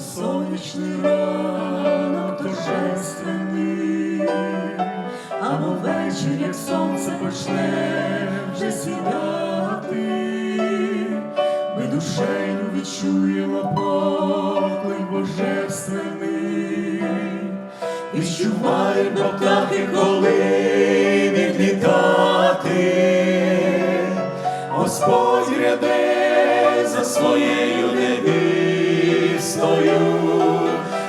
сонячний ранок торжественний, або вечір, як сонце почне вже сідати, ми душею відчуємо поклик божественний, відчуваємо птахи, коли відлітати. Господь ряде за своєю невістою,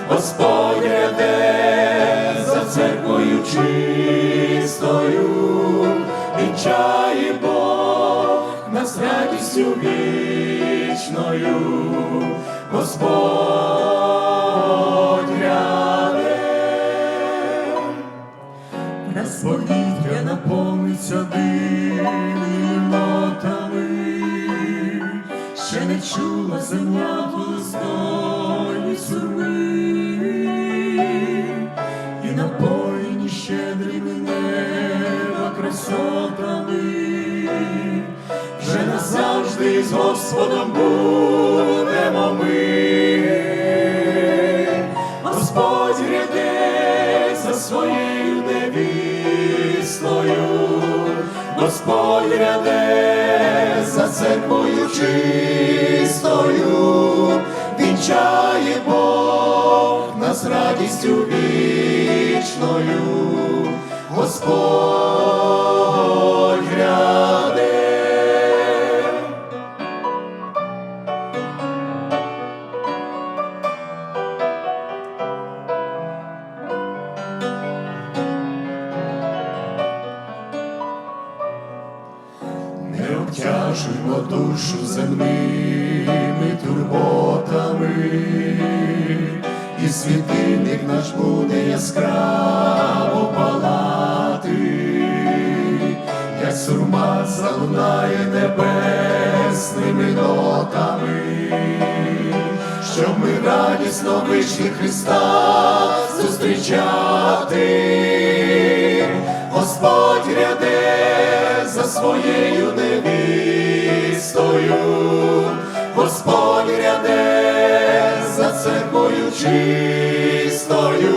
Господь за церквою чистою, вінчає Бог нас радістю вічною, Господь ряде. Раз повітря наповниться дивними нотами, ще не чула земля полистої з Господом будемо ми. Господь гряде за своєю невістою, Господь гряде за церквою чистою, вінчає Бог нас радістю вічною, Господь Не обтяжуймо душу земними турботами, і світильник наш буде яскраво палати, як сурма залунає небесними нотами, щоб ми радісно вийшли Христа зустрічати. Господь ряде за своєю невістою, Господь ряде за церквою чистою,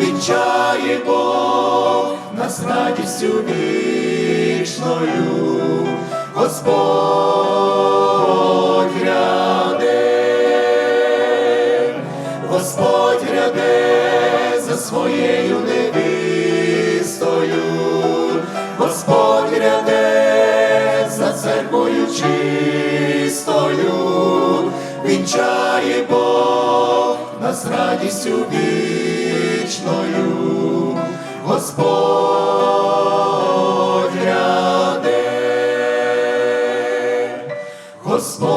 вінчає Бог нас радістю вічною, Господь ряде. Господь ряде за своєю невістою, Господь ряде за церквою чистою, вінчає Бог нас радістю вічною, Господь ряде, Господь.